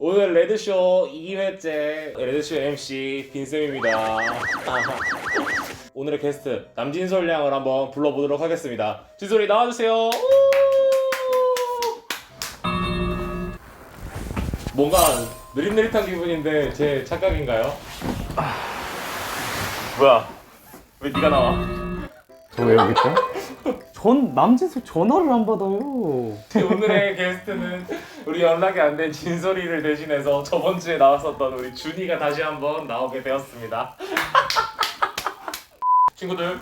오늘 레드쇼 2회째 레드쇼 MC 빈쌤입니다. 오늘의 게스트 남진솔 양을 한번 불러보도록 하겠습니다. 진솔이 나와주세요. 우! 뭔가 느릿느릿한 기분인데 제 착각인가요? 뭐야? 왜 네가 나와? 저 왜 여기 있죠? 전 남진석 전화를 안 받아요. 오늘의 게스트는 우리 연락이 안 된 진솔이를 대신해서 저번 주에 나왔었던 우리 준이가 다시 한번 나오게 되었습니다. 친구들,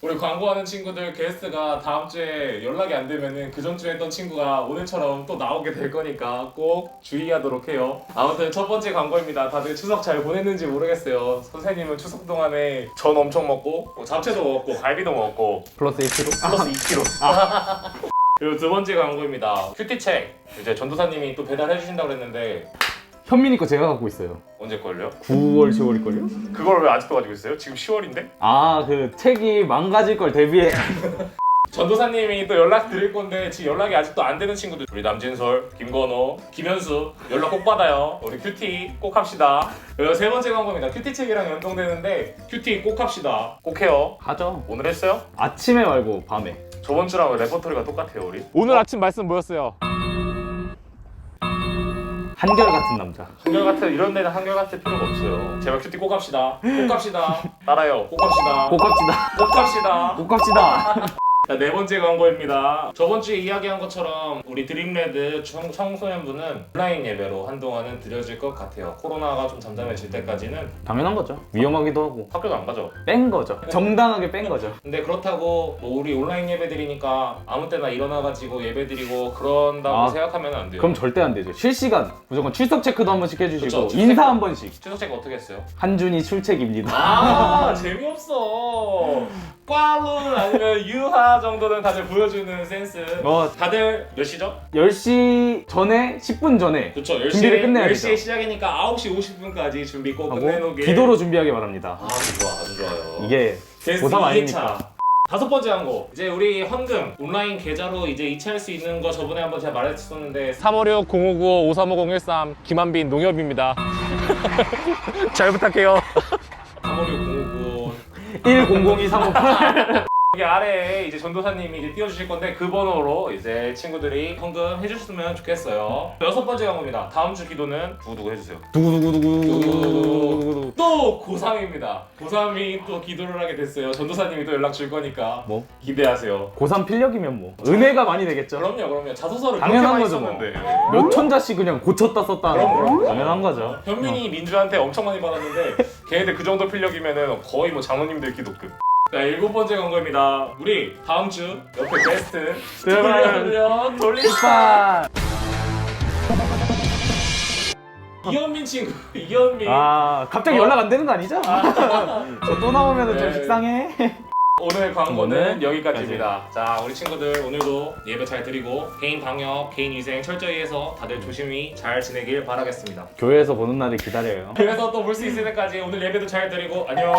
우리 광고하는 친구들 게스트가 다음 주에 연락이 안 되면은 그 전 주에 했던 친구가 오늘처럼 또 나오게 될 거니까 꼭 주의하도록 해요. 아무튼 첫 번째 광고입니다. 다들 추석 잘 보냈는지 모르겠어요. 선생님은 추석 동안에 전 엄청 먹고 뭐 잡채도 먹었고 갈비도 먹었고 플러스 1kg? 플러스 2kg. 그리고 두 번째 광고입니다. 큐티책. 이제 전도사님이 또 배달해 주신다고 그랬는데 현민이 거 제가 갖고 있어요. 언제 걸요? 9월, 10월일 걸요? 그걸 왜 아직도 가지고 있어요? 지금 10월인데? 아, 그 책이 망가질 걸 대비해. 전도사님이 또 연락 드릴 건데 지금 연락이 아직도 안 되는 친구들 우리 남진솔, 김건호, 김현수 연락 꼭 받아요. 우리 큐티 꼭 합시다. 그리고 세 번째 광고입니다. 큐티 책이랑 연동되는데 큐티 꼭 합시다. 꼭 해요. 하죠. 오늘 했어요? 아침에 말고 밤에. 저번 주랑 레퍼토리가 똑같아요 우리. 오늘 아침 말씀 뭐였어요? 한결같은 남자. 한결같은 이런 데는 한결같을 필요가 없어요. 제발 큐티 꼭 합시다. 꼭 갑시다. 따라요. 꼭 갑시다. 꼭 갑시다. 꼭 갑시다. 꼭 갑시다. 자, 네 번째 광고입니다. 저번 주에 이야기한 것처럼 우리 드림레드 청, 청소년부는 온라인 예배로 한동안은 드려질 것 같아요. 코로나가 좀 잠잠해질 때까지는 당연한 거죠. 위험하기도 하고. 학교도 안 가죠. 뺀 거죠. 정당하게 뺀 거죠. 근데 그렇다고 뭐 우리 온라인 예배 드리니까 아무 때나 일어나가지고 예배 드리고 그런다고 아, 생각하면 안 돼요. 그럼 절대 안 되죠. 실시간 무조건 출석 체크도 한 번씩 해주시고 그쵸, 출석 인사. 한 번씩. 추석 체크 어떻게 했어요? 한준이 출첵입니다. 아 재미없어. 꽈룬 아니면 유하 정도는 다들 보여주는 센스. 어, 다들 몇 시죠? 10시 전에 10분 전에 그쵸 10시에, 준비를 끝내야 10시에 되죠. 시작이니까 9시 50분까지 준비 꼭 하고 끝내놓게 기도로 준비하기 바랍니다. 아주 좋아 아주 좋아요 이게 게스트 고3 2회차. 아닙니까? 다섯 번째 광고 이제 우리 헌금 온라인 계좌로 이제 이체할 수 있는 거 저번에 한번 제가 말했었는데 356 059 535013 김한빈 농협입니다 잘 부탁해요 356 059 100238 여기 아래에 이제 전도사님이 이제 띄워주실 건데 그 번호로 이제 친구들이 헌금 해주셨으면 좋겠어요 여섯 번째 광고입니다 다음 주 기도는 누구누구 해주세요 두구두구두구두구두구두구 또 고3입니다. 고3이 또 기도를 하게 됐어요. 전도사님이 또 연락 줄 거니까 뭐? 기대하세요. 고3 필력이면 뭐 은혜가 많이 되겠죠? 그럼요, 그럼요. 자소서를 당연한 많이 거죠, 뭐. 썼는데. 몇 천자씩 그냥 고쳤다 썼다 하는 그럼, 거 그럼. 당연한 거죠 현민이 민주한테 엄청 많이 받았는데 걔네들 그 정도 필력이면은 거의 뭐 장로님들 기도급. 자 일곱 번째 광고입니다. 우리 다음 주 옆에 게스트. 돌려 오빠 이현민 친구 이현민 아 갑자기 어. 연락 안 되는 거 아니죠? 저 또 나오면 좀 네. 식상해 오늘 광고는 여기까지입니다. 자, 우리 친구들 오늘도 예배 잘 드리고 개인 방역, 개인 위생 철저히 해서 다들 조심히 잘 지내길 바라겠습니다. 교회에서 보는 날을 기다려요 그래서 또 볼 수 있을 때까지 오늘 예배도 잘 드리고 안녕.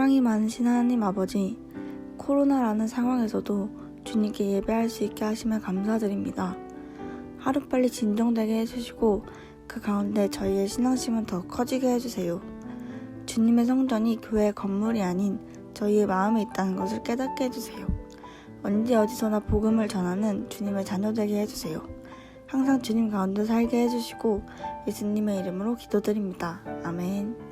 사랑이 많으신 하나님 아버지, 코로나라는 상황에서도 주님께 예배할 수 있게 하시면 감사드립니다. 하루빨리 진정되게 해주시고 그 가운데 저희의 신앙심은 더 커지게 해주세요. 주님의 성전이 교회 건물이 아닌 저희의 마음에 있다는 것을 깨닫게 해주세요. 언제 어디서나 복음을 전하는 주님의 자녀 되게 해주세요. 항상 주님 가운데 살게 해주시고 예수님의 이름으로 기도드립니다. 아멘.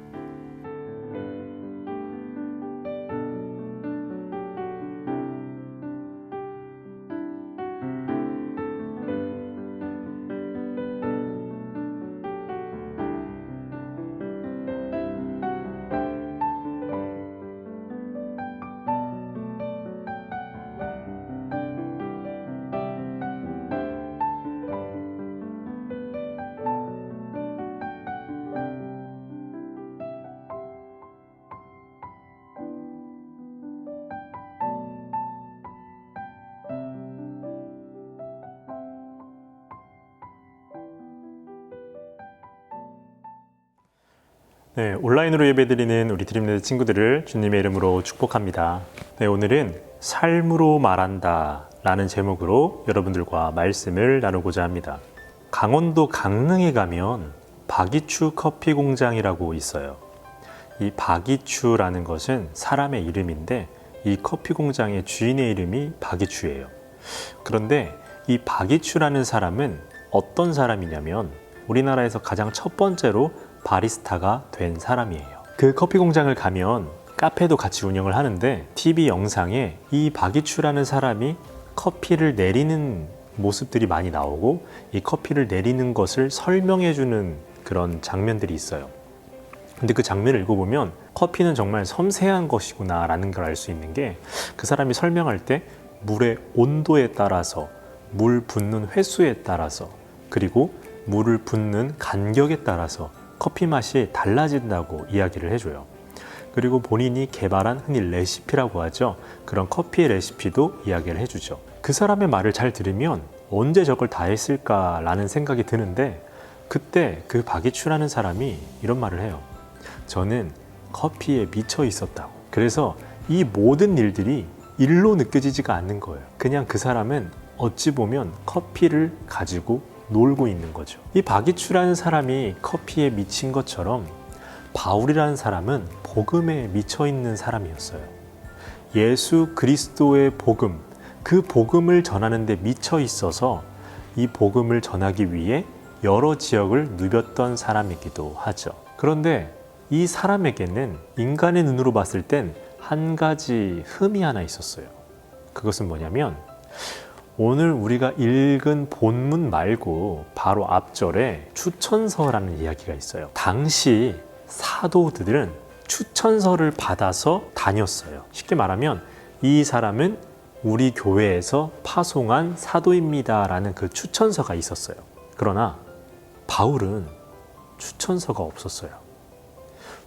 네, 온라인으로 예배드리는 우리 드림레드 친구들을 주님의 이름으로 축복합니다. 네, 오늘은 삶으로 말한다 라는 제목으로 여러분들과 말씀을 나누고자 합니다. 강원도 강릉에 가면 박이추 커피 공장이라고 있어요. 이 박이추라는 것은 사람의 이름인데 이 커피 공장의 주인의 이름이 박이추예요. 그런데 이 박이추라는 사람은 어떤 사람이냐면 우리나라에서 가장 첫 번째로 바리스타가 된 사람이에요. 그 커피 공장을 가면 카페도 같이 운영을 하는데 TV 영상에 이 박이추라는 사람이 커피를 내리는 모습들이 많이 나오고 이 커피를 내리는 것을 설명해 주는 그런 장면들이 있어요. 근데 그 장면을 읽어보면 커피는 정말 섬세한 것이구나 라는 걸 알 수 있는 게 그 사람이 설명할 때 물의 온도에 따라서 물 붓는 횟수에 따라서 그리고 물을 붓는 간격에 따라서 커피 맛이 달라진다고 이야기를 해줘요. 그리고 본인이 개발한 흔히 레시피라고 하죠. 그런 커피의 레시피도 이야기를 해주죠. 그 사람의 말을 잘 들으면 언제 저걸 다 했을까라는 생각이 드는데 그때 그 박이추라는 사람이 이런 말을 해요. 저는 커피에 미쳐 있었다고. 그래서 이 모든 일들이 일로 느껴지지가 않는 거예요. 그냥 그 사람은 어찌 보면 커피를 가지고 놀고 있는 거죠. 이 박이추라는 사람이 커피에 미친 것처럼 바울이라는 사람은 복음에 미쳐 있는 사람이었어요. 예수 그리스도의 복음, 그 복음을 전하는데 미쳐 있어서 이 복음을 전하기 위해 여러 지역을 누볐던 사람이기도 하죠. 그런데 이 사람에게는 인간의 눈으로 봤을 땐 한 가지 흠이 하나 있었어요. 그것은 뭐냐면 오늘 우리가 읽은 본문 말고 바로 앞절에 추천서라는 이야기가 있어요. 당시 사도들은 추천서를 받아서 다녔어요. 쉽게 말하면 이 사람은 우리 교회에서 파송한 사도입니다라는 그 추천서가 있었어요. 그러나 바울은 추천서가 없었어요.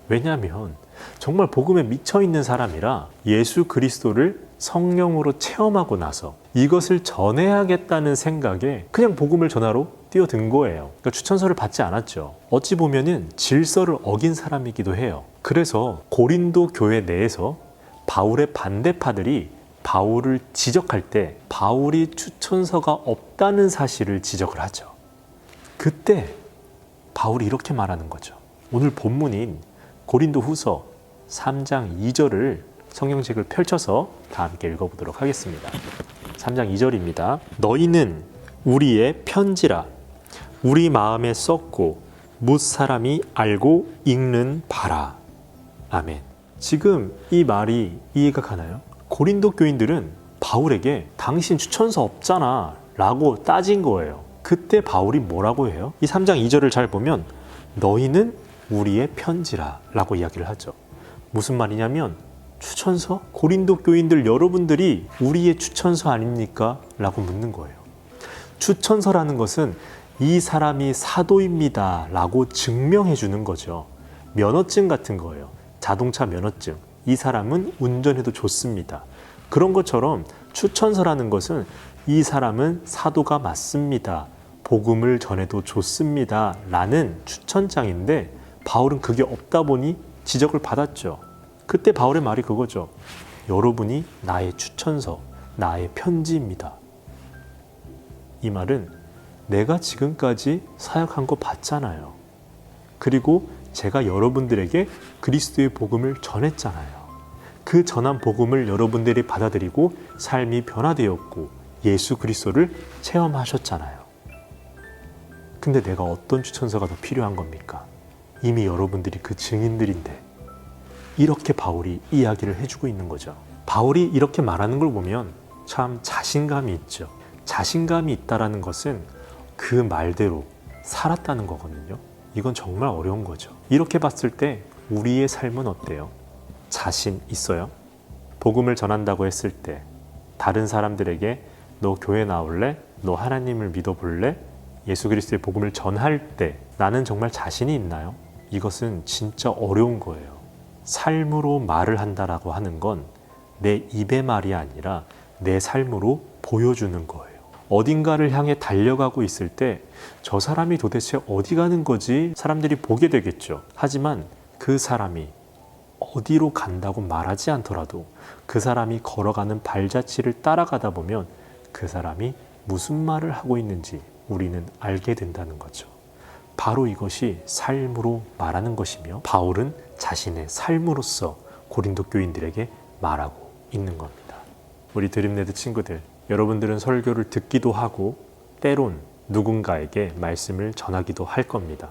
왜냐하면 정말 복음에 미쳐 있는 사람이라 예수 그리스도를 성령으로 체험하고 나서 이것을 전해야겠다는 생각에 그냥 복음을 전하러 뛰어든 거예요. 그러니까 추천서를 받지 않았죠. 어찌 보면은 질서를 어긴 사람이기도 해요. 그래서 고린도 교회 내에서 바울의 반대파들이 바울을 지적할 때 바울이 추천서가 없다는 사실을 지적을 하죠. 그때 바울이 이렇게 말하는 거죠. 오늘 본문인 고린도 후서 3장 2절을 성경책을 펼쳐서 다 함께 읽어보도록 하겠습니다. 3장 2절입니다. 너희는 우리의 편지라 우리 마음에 썼고 못 사람이 알고 읽는 바라. 아멘. 지금 이 말이 이해가 가나요? 고린도 교인들은 바울에게 당신 추천서 없잖아 라고 따진 거예요. 그때 바울이 뭐라고 해요? 이 3장 2절을 잘 보면 너희는 우리의 편지라 라고 이야기를 하죠. 무슨 말이냐면 추천서? 고린도 교인들 여러분들이 우리의 추천서 아닙니까? 라고 묻는 거예요. 추천서라는 것은 이 사람이 사도입니다. 라고 증명해 주는 거죠. 면허증 같은 거예요. 자동차 면허증. 이 사람은 운전해도 좋습니다. 그런 것처럼 추천서라는 것은 이 사람은 사도가 맞습니다. 복음을 전해도 좋습니다. 라는 추천장인데 바울은 그게 없다 보니 지적을 받았죠. 그때 바울의 말이 그거죠. 여러분이 나의 추천서, 나의 편지입니다. 이 말은 내가 지금까지 사역한 거 봤잖아요. 그리고 제가 여러분들에게 그리스도의 복음을 전했잖아요. 그 전한 복음을 여러분들이 받아들이고 삶이 변화되었고 예수 그리스도를 체험하셨잖아요. 근데 내가 어떤 추천서가 더 필요한 겁니까? 이미 여러분들이 그 증인들인데 이렇게 바울이 이야기를 해주고 있는 거죠. 바울이 이렇게 말하는 걸 보면 참 자신감이 있죠. 자신감이 있다라는 것은 그 말대로 살았다는 거거든요. 이건 정말 어려운 거죠. 이렇게 봤을 때 우리의 삶은 어때요? 자신 있어요? 복음을 전한다고 했을 때 다른 사람들에게 너 교회 나올래? 너 하나님을 믿어볼래? 예수 그리스도의 복음을 전할 때 나는 정말 자신이 있나요? 이것은 진짜 어려운 거예요. 삶으로 말을 한다라고 하는 건 내 입의 말이 아니라 내 삶으로 보여주는 거예요. 어딘가를 향해 달려가고 있을 때 저 사람이 도대체 어디 가는 거지? 사람들이 보게 되겠죠. 하지만 그 사람이 어디로 간다고 말하지 않더라도 그 사람이 걸어가는 발자취를 따라가다 보면 그 사람이 무슨 말을 하고 있는지 우리는 알게 된다는 거죠. 바로 이것이 삶으로 말하는 것이며 바울은 자신의 삶으로서 고린도 교인들에게 말하고 있는 겁니다. 우리 드림네드 친구들, 여러분들은 설교를 듣기도 하고 때론 누군가에게 말씀을 전하기도 할 겁니다.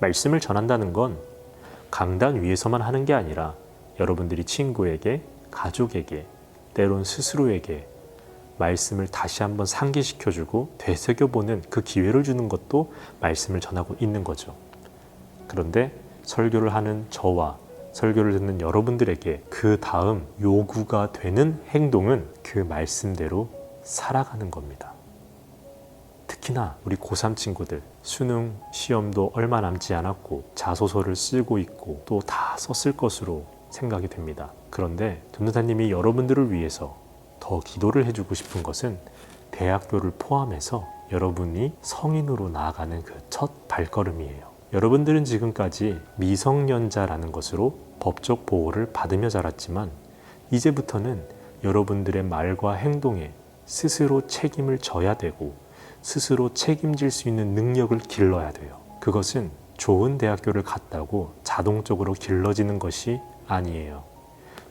말씀을 전한다는 건 강단 위에서만 하는 게 아니라 여러분들이 친구에게, 가족에게, 때론 스스로에게 말씀을 다시 한번 상기시켜주고 되새겨보는 그 기회를 주는 것도 말씀을 전하고 있는 거죠. 그런데 설교를 하는 저와 설교를 듣는 여러분들에게 그 다음 요구가 되는 행동은 그 말씀대로 살아가는 겁니다. 특히나 우리 고3 친구들 수능 시험도 얼마 남지 않았고 자소서를 쓰고 있고 또 다 썼을 것으로 생각이 됩니다. 그런데 전도사님이 여러분들을 위해서 더 기도를 해주고 싶은 것은 대학교를 포함해서 여러분이 성인으로 나아가는 그 첫 발걸음이에요. 여러분들은 지금까지 미성년자라는 것으로 법적 보호를 받으며 자랐지만 이제부터는 여러분들의 말과 행동에 스스로 책임을 져야 되고 스스로 책임질 수 있는 능력을 길러야 돼요. 그것은 좋은 대학교를 갔다고 자동적으로 길러지는 것이 아니에요.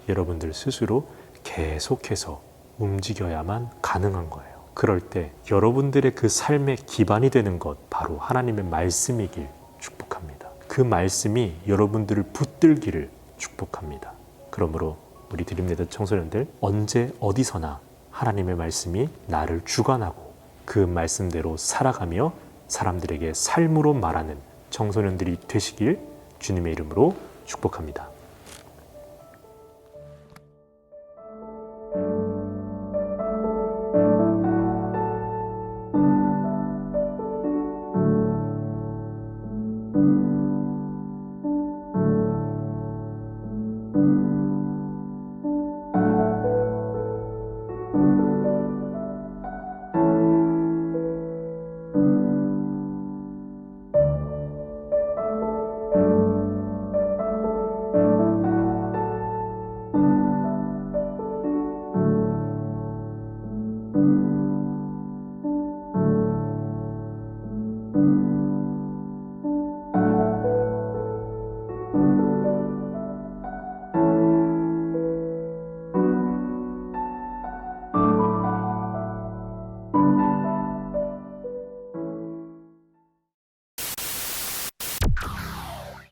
여러분들 스스로 계속해서 움직여야만 가능한 거예요. 그럴 때 여러분들의 그 삶의 기반이 되는 것 바로 하나님의 말씀이길 축복합니다. 그 말씀이 여러분들을 붙들기를 축복합니다. 그러므로 우리 드림레드 청소년들 언제 어디서나 하나님의 말씀이 나를 주관하고 그 말씀대로 살아가며 사람들에게 삶으로 말하는 청소년들이 되시길 주님의 이름으로 축복합니다.